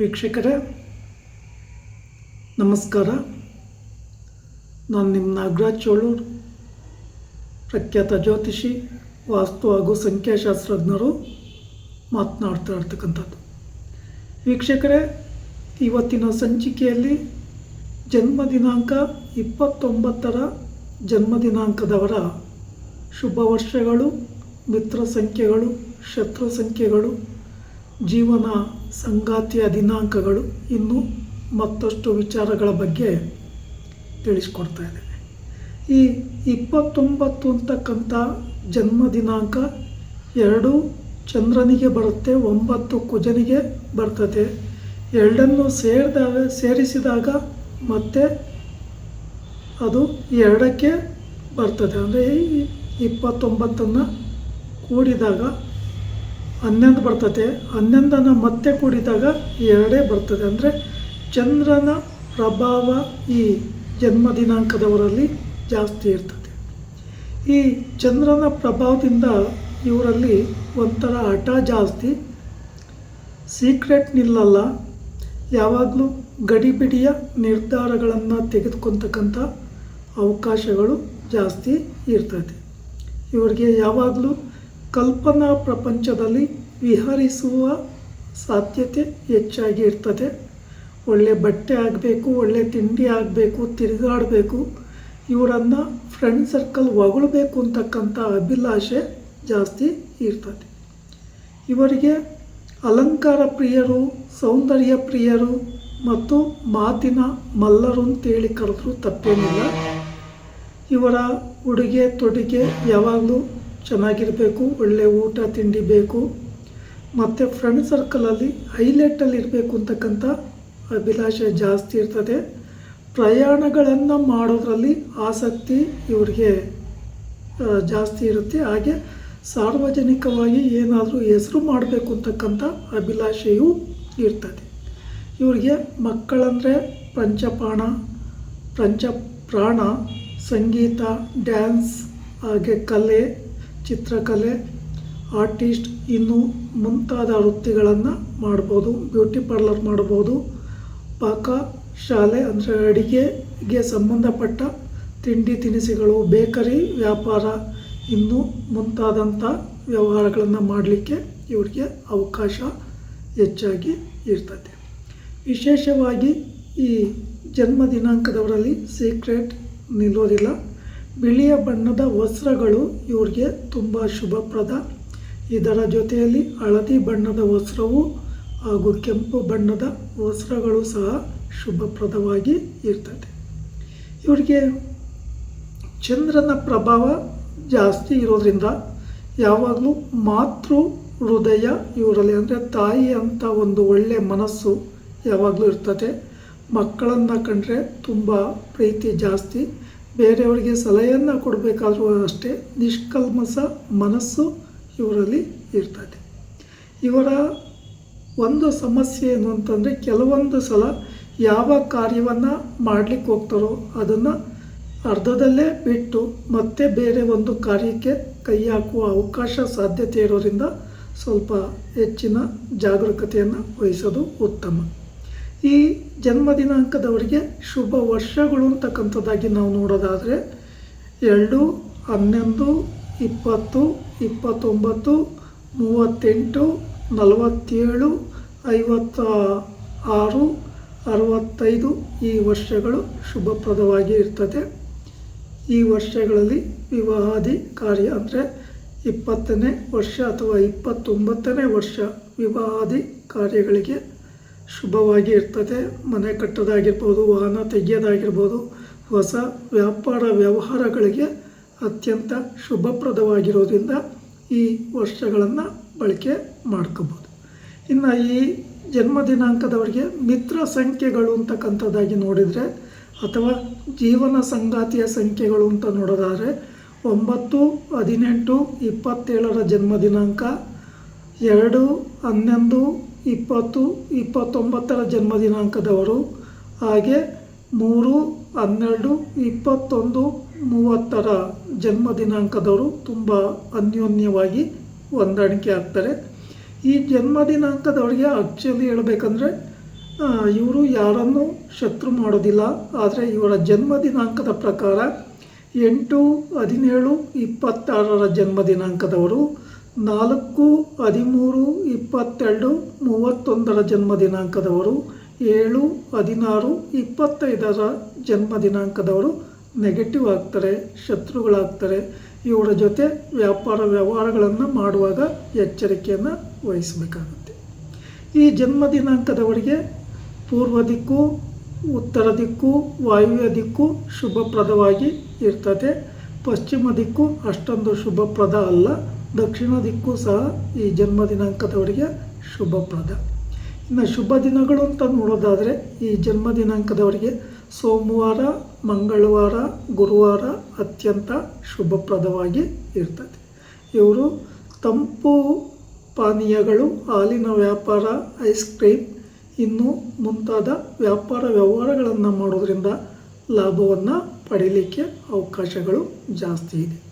ವೀಕ್ಷಕರೇ, ನಮಸ್ಕಾರ. ನಾನು ನಿಮ್ಮ ನಾಗರಾಜ್ ಚೋಳೂರ್, ಪ್ರಖ್ಯಾತ ಜ್ಯೋತಿಷಿ, ವಾಸ್ತು ಹಾಗೂ ಸಂಖ್ಯಾಶಾಸ್ತ್ರಜ್ಞರು ಮಾತನಾಡ್ತಾ ಇರ್ತಕ್ಕಂಥದ್ದು. ವೀಕ್ಷಕರೇ, ಇವತ್ತಿನ ಸಂಚಿಕೆಯಲ್ಲಿ ಜನ್ಮ ದಿನಾಂಕ ಇಪ್ಪತ್ತೊಂಬತ್ತರ ಜನ್ಮ ದಿನಾಂಕದವರ ಶುಭ ವರ್ಷಗಳು, ಮಿತ್ರ ಸಂಖ್ಯೆಗಳು, ಶತ್ರು ಸಂಖ್ಯೆಗಳು, ಜೀವನ ಸಂಗಾತಿಯ ದಿನಾಂಕಗಳು ಇನ್ನು ಮತ್ತಷ್ಟು ವಿಚಾರಗಳ ಬಗ್ಗೆ ತಿಳಿಸ್ಕೊಡ್ತಾ ಇದ್ದೇನೆ. ಈ ಇಪ್ಪತ್ತೊಂಬತ್ತು ಅಂತಕ್ಕಂಥ ಜನ್ಮ ದಿನಾಂಕ ಎರಡು ಚಂದ್ರನಿಗೆ ಬರುತ್ತೆ, ಒಂಬತ್ತು ಕುಜನಿಗೆ ಬರ್ತದೆ. ಎರಡನ್ನು ಸೇರಿದಾಗ ಸೇರಿಸಿದಾಗ ಮತ್ತೆ ಅದು ಎರಡಕ್ಕೆ ಬರ್ತದೆ. ಅಂದರೆ ಈ ಇಪ್ಪತ್ತೊಂಬತ್ತನ್ನು ಕೂಡಿದಾಗ ಹನ್ನೊಂದು ಬರ್ತದೆ. ಹನ್ನೊಂದನ್ನು ಮತ್ತೆ ಕೂಡಿದಾಗ ಎರಡೇ ಬರ್ತದೆ. ಅಂದರೆ ಚಂದ್ರನ ಪ್ರಭಾವ ಈ ಜನ್ಮ ದಿನಾಂಕದವರಲ್ಲಿ ಜಾಸ್ತಿ ಇರ್ತದೆ. ಈ ಚಂದ್ರನ ಪ್ರಭಾವದಿಂದ ಇವರಲ್ಲಿ ಒಂಥರ ಹಠ ಜಾಸ್ತಿ. ಸೀಕ್ರೆಟ್ ನಿಲ್ಲಲ್ಲ ಯಾವಾಗಲೂ ಗಡಿಬಿಡಿಯ ನಿರ್ಧಾರಗಳನ್ನು ತೆಗೆದುಕೊತಕ್ಕಂಥ ಅವಕಾಶಗಳು ಜಾಸ್ತಿ ಇರ್ತದೆ. ಇವರಿಗೆ ಯಾವಾಗಲೂ ಕಲ್ಪನಾ ಪ್ರಪಂಚದಲ್ಲಿ ವಿಹರಿಸುವ ಸಾಧ್ಯತೆ ಹೆಚ್ಚಾಗಿ ಇರ್ತದೆ. ಒಳ್ಳೆ ಬಟ್ಟೆ ಆಗಬೇಕು, ಒಳ್ಳೆ ತಿಂಡಿ ಆಗಬೇಕು, ತಿರುಗಾಡಬೇಕು, ಇವರನ್ನು ಫ್ರೆಂಡ್ ಸರ್ಕಲ್ ಹೊಗಳಬೇಕು ಅಂತಕ್ಕಂಥ ಅಭಿಲಾಷೆ ಜಾಸ್ತಿ ಇರ್ತದೆ. ಇವರಿಗೆ ಅಲಂಕಾರ ಪ್ರಿಯರು, ಸೌಂದರ್ಯ ಪ್ರಿಯರು ಮತ್ತು ಮಾತಿನ ಮಲ್ಲರು ಅಂತೇಳಿ ಕರೆದ್ರೂ ತಪ್ಪೇನಿಲ್ಲ. ಇವರ ಉಡುಗೆ ತೊಡುಗೆ ಯಾವಾಗಲೂ ಚೆನ್ನಾಗಿರಬೇಕು ಒಳ್ಳೆಯ ಊಟ, ತಿಂಡಿ ಬೇಕು. ಮತ್ತು ಫ್ರೆಂಡ್ ಸರ್ಕಲಲ್ಲಿ ಹೈಲೈಟಲ್ಲಿ ಇರಬೇಕು ಅಂತಕ್ಕಂಥ ಅಭಿಲಾಷೆ ಜಾಸ್ತಿ ಇರ್ತದೆ. ಪ್ರಯಾಣಗಳನ್ನು ಮಾಡೋದರಲ್ಲಿ ಆಸಕ್ತಿ ಇವರಿಗೆ ಜಾಸ್ತಿ ಇರುತ್ತೆ. ಹಾಗೆ ಸಾರ್ವಜನಿಕವಾಗಿ ಏನಾದರೂ ಹೆಸರು ಮಾಡಬೇಕು ಅಂತಕ್ಕಂಥ ಅಭಿಲಾಷೆಯೂ ಇರ್ತದೆ. ಇವರಿಗೆ ಮಕ್ಕಳಂದರೆ ಪಂಚಪಾಣ, ಪಂಚಪ್ರಾಣ, ಸಂಗೀತ ಡ್ಯಾನ್ಸ್ ಹಾಗೆ ಕಲೆ ಚಿತ್ರಕಲೆ, ಆರ್ಟಿಸ್ಟ್ ಇನ್ನು ಮುಂತಾದ ವೃತ್ತಿಗಳನ್ನು ಮಾಡ್ಬೋದು, ಬ್ಯೂಟಿ ಪಾರ್ಲರ್ ಮಾಡ್ಬೋದು. ಪಾಕ, ಶಾಲೆ ಅಂದರೆ ಅಡಿಗೆಗೆ ಸಂಬಂಧಪಟ್ಟ ತಿಂಡಿ ತಿನಿಸುಗಳು, ಬೇಕರಿ, ವ್ಯಾಪಾರ ಇನ್ನು ಮುಂತಾದಂಥ ವ್ಯವಹಾರಗಳನ್ನು ಮಾಡಲಿಕ್ಕೆ ಇವರಿಗೆ ಅವಕಾಶ ಹೆಚ್ಚಾಗಿ ಇರ್ತದೆ. ವಿಶೇಷವಾಗಿ ಈ ಜನ್ಮ ದಿನಾಂಕದವರಲ್ಲಿ ಸೀಕ್ರೆಟ್ ನಿಲ್ಲೋದಿಲ್ಲ. ಬಿಳಿಯ ಬಣ್ಣದ ವಸ್ತ್ರಗಳು ಇವ್ರಿಗೆ ತುಂಬ ಶುಭಪ್ರದ. ಇದರ ಜೊತೆಯಲ್ಲಿ ಹಳದಿ ಬಣ್ಣದ ವಸ್ತ್ರವು ಹಾಗೂ ಕೆಂಪು ಬಣ್ಣದ ವಸ್ತ್ರಗಳು ಸಹ ಶುಭಪ್ರದವಾಗಿ ಇರ್ತದೆ. ಇವರಿಗೆ ಚಂದ್ರನ ಪ್ರಭಾವ ಜಾಸ್ತಿ ಇರೋದ್ರಿಂದ ಯಾವಾಗಲೂ ಮಾತೃ ಹೃದಯ ಇವರಲ್ಲಿ ಅಂದರೆ ತಾಯಿ ಅಂತ ಒಂದು ಒಳ್ಳೆಯ ಮನಸ್ಸು ಯಾವಾಗಲೂ ಇರ್ತದೆ. ಮಕ್ಕಳನ್ನು ಕಂಡ್ರೆ ತುಂಬ ಪ್ರೀತಿ ಜಾಸ್ತಿ. ಬೇರೆಯವರಿಗೆ ಸಲಹೆಯನ್ನು ಕೊಡಬೇಕಾದ್ರೂ ಅಷ್ಟೇ ನಿಷ್ಕಲ್ಮಸ ಮನಸ್ಸು ಇವರಲ್ಲಿ ಇರ್ತದೆ. ಇವರ ಒಂದು ಸಮಸ್ಯೆ ಏನು ಅಂತಂದರೆ ಕೆಲವೊಂದು ಸಲ ಯಾವ ಕಾರ್ಯವನ್ನು ಮಾಡಲಿಕ್ಕೆ ಹೋಗ್ತಾರೋ ಅದನ್ನು ಅರ್ಧದಲ್ಲೇ ಬಿಟ್ಟು ಮತ್ತೆ ಬೇರೆ ಒಂದು ಕಾರ್ಯಕ್ಕೆ ಕೈ ಹಾಕುವ ಅವಕಾಶ ಸಾಧ್ಯತೆ ಇರೋದ್ರಿಂದ ಸ್ವಲ್ಪ ಹೆಚ್ಚಿನ ಜಾಗರೂಕತೆಯನ್ನು ವಹಿಸೋದು ಉತ್ತಮ. ಈ ಜನ್ಮ ದಿನಾಂಕದವರಿಗೆ ಶುಭ ವರ್ಷಗಳು ಅಂತಕ್ಕಂಥದ್ದಾಗಿ ನಾವು ನೋಡೋದಾದರೆ ಎರಡು, ಹನ್ನೊಂದು, ಇಪ್ಪತ್ತು, ಇಪ್ಪತ್ತೊಂಬತ್ತು, ಮೂವತ್ತೆಂಟು, ನಲವತ್ತೇಳು ಐವತ್ತ ಆರು ಅರವತ್ತೈದು ಈ ವರ್ಷಗಳು ಶುಭಪ್ರದವಾಗಿ ಇರ್ತದೆ. ಈ ವರ್ಷಗಳಲ್ಲಿ ವಿವಾಹಾದಿ ಕಾರ್ಯ ಅಂದರೆ ಇಪ್ಪತ್ತನೇ ವರ್ಷ ಅಥವಾ ಇಪ್ಪತ್ತೊಂಬತ್ತನೇ ವರ್ಷ ವಿವಾಹಾದಿ ಕಾರ್ಯಗಳಿಗೆ ಶುಭವಾಗಿ ಇರ್ತದೆ. ಮನೆ ಕಟ್ಟೋದಾಗಿರ್ಬೋದು, ವಾಹನ ತೆಗೆಯೋದಾಗಿರ್ಬೋದು, ಹೊಸ ವ್ಯಾಪಾರ ವ್ಯವಹಾರಗಳಿಗೆ ಅತ್ಯಂತ ಶುಭಪ್ರದವಾಗಿರೋದ್ರಿಂದ ಈ ವರ್ಷಗಳನ್ನು ಬಳಕೆ ಮಾಡ್ಕೋಬೋದು. ಇನ್ನು ಈ ಜನ್ಮ ದಿನಾಂಕದವರಿಗೆ ಮಿತ್ರ ಸಂಖ್ಯೆಗಳು ಅಂತಕ್ಕಂಥದ್ದಾಗಿ ನೋಡಿದರೆ, ಅಥವಾ ಜೀವನ ಸಂಗಾತಿಯ ಸಂಖ್ಯೆಗಳು ಅಂತ ನೋಡೋದಾದರೆ, ಒಂಬತ್ತು, ಹದಿನೆಂಟು, ಇಪ್ಪತ್ತೇಳರ ಜನ್ಮ ದಿನಾಂಕ ಎರಡು, ಹನ್ನೊಂದು, ಇಪ್ಪತ್ತು, ಇಪ್ಪತ್ತೊಂಬತ್ತರ ಜನ್ಮ ದಿನಾಂಕದವರು ಹಾಗೆ ಮೂರು, ಹನ್ನೆರಡು, ಇಪ್ಪತ್ತೊಂದು, ಮೂವತ್ತರ ಜನ್ಮ ದಿನಾಂಕದವರು ತುಂಬ ಅನ್ಯೋನ್ಯವಾಗಿ ಹೊಂದಾಣಿಕೆ ಆಗ್ತಾರೆ. ಈ ಜನ್ಮ ದಿನಾಂಕದವರಿಗೆ ಆ್ಯಕ್ಚುಲಿ ಹೇಳಬೇಕಂದ್ರೆ ಇವರು ಯಾರನ್ನು ಶತ್ರು ಮಾಡೋದಿಲ್ಲ. ಆದರೆ ಇವರ ಜನ್ಮ ದಿನಾಂಕದ ಪ್ರಕಾರ ಎಂಟು, ಹದಿನೇಳು, ಇಪ್ಪತ್ತಾರರ ಜನ್ಮ ದಿನಾಂಕದವರು ನಾಲ್ಕು, ಹದಿಮೂರು, ಇಪ್ಪತ್ತೆರಡು, ಮೂವತ್ತೊಂದರ ಜನ್ಮ ದಿನಾಂಕದವರು ಏಳು, ಹದಿನಾರು, ಇಪ್ಪತ್ತೈದರ ಜನ್ಮ ದಿನಾಂಕದವರು ನೆಗೆಟಿವ್ ಆಗ್ತಾರೆ, ಶತ್ರುಗಳಾಗ್ತಾರೆ. ಇವರ ಜೊತೆ ವ್ಯಾಪಾರ ವ್ಯವಹಾರಗಳನ್ನು ಮಾಡುವಾಗ ಎಚ್ಚರಿಕೆಯನ್ನು ವಹಿಸಬೇಕಾಗುತ್ತೆ. ಈ ಜನ್ಮ ದಿನಾಂಕದವರಿಗೆ ಪೂರ್ವ ದಿಕ್ಕು, ಉತ್ತರ ದಿಕ್ಕು, ವಾಯುವ್ಯ ದಿಕ್ಕು ಶುಭಪ್ರದವಾಗಿ ಇರ್ತದೆ. ಪಶ್ಚಿಮ ದಿಕ್ಕು ಅಷ್ಟೊಂದು ಶುಭಪ್ರದ ಅಲ್ಲ. ದಕ್ಷಿಣ ದಿಕ್ಕು ಸಹ ಈ ಜನ್ಮ ದಿನಾಂಕದವರಿಗೆ ಶುಭಪ್ರದ. ಇನ್ನು ಶುಭ ದಿನಗಳು ಅಂತ ನೋಡೋದಾದರೆ ಈ ಜನ್ಮ ದಿನಾಂಕದವರಿಗೆ ಸೋಮವಾರ, ಮಂಗಳವಾರ, ಗುರುವಾರ ಅತ್ಯಂತ ಶುಭಪ್ರದವಾಗಿ ಇರ್ತದೆ. ಇವರು ತಂಪು ಪಾನೀಯಗಳು, ಹಾಲಿನ ವ್ಯಾಪಾರ, ಐಸ್ ಕ್ರೀಮ್, ಇನ್ನು ಮುಂತಾದ ವ್ಯಾಪಾರ ವ್ಯವಹಾರಗಳನ್ನು ಮಾಡೋದರಿಂದ ಲಾಭವನ್ನು ಪಡೀಲಿಕ್ಕೆ ಅವಕಾಶಗಳು ಜಾಸ್ತಿ ಇದೆ.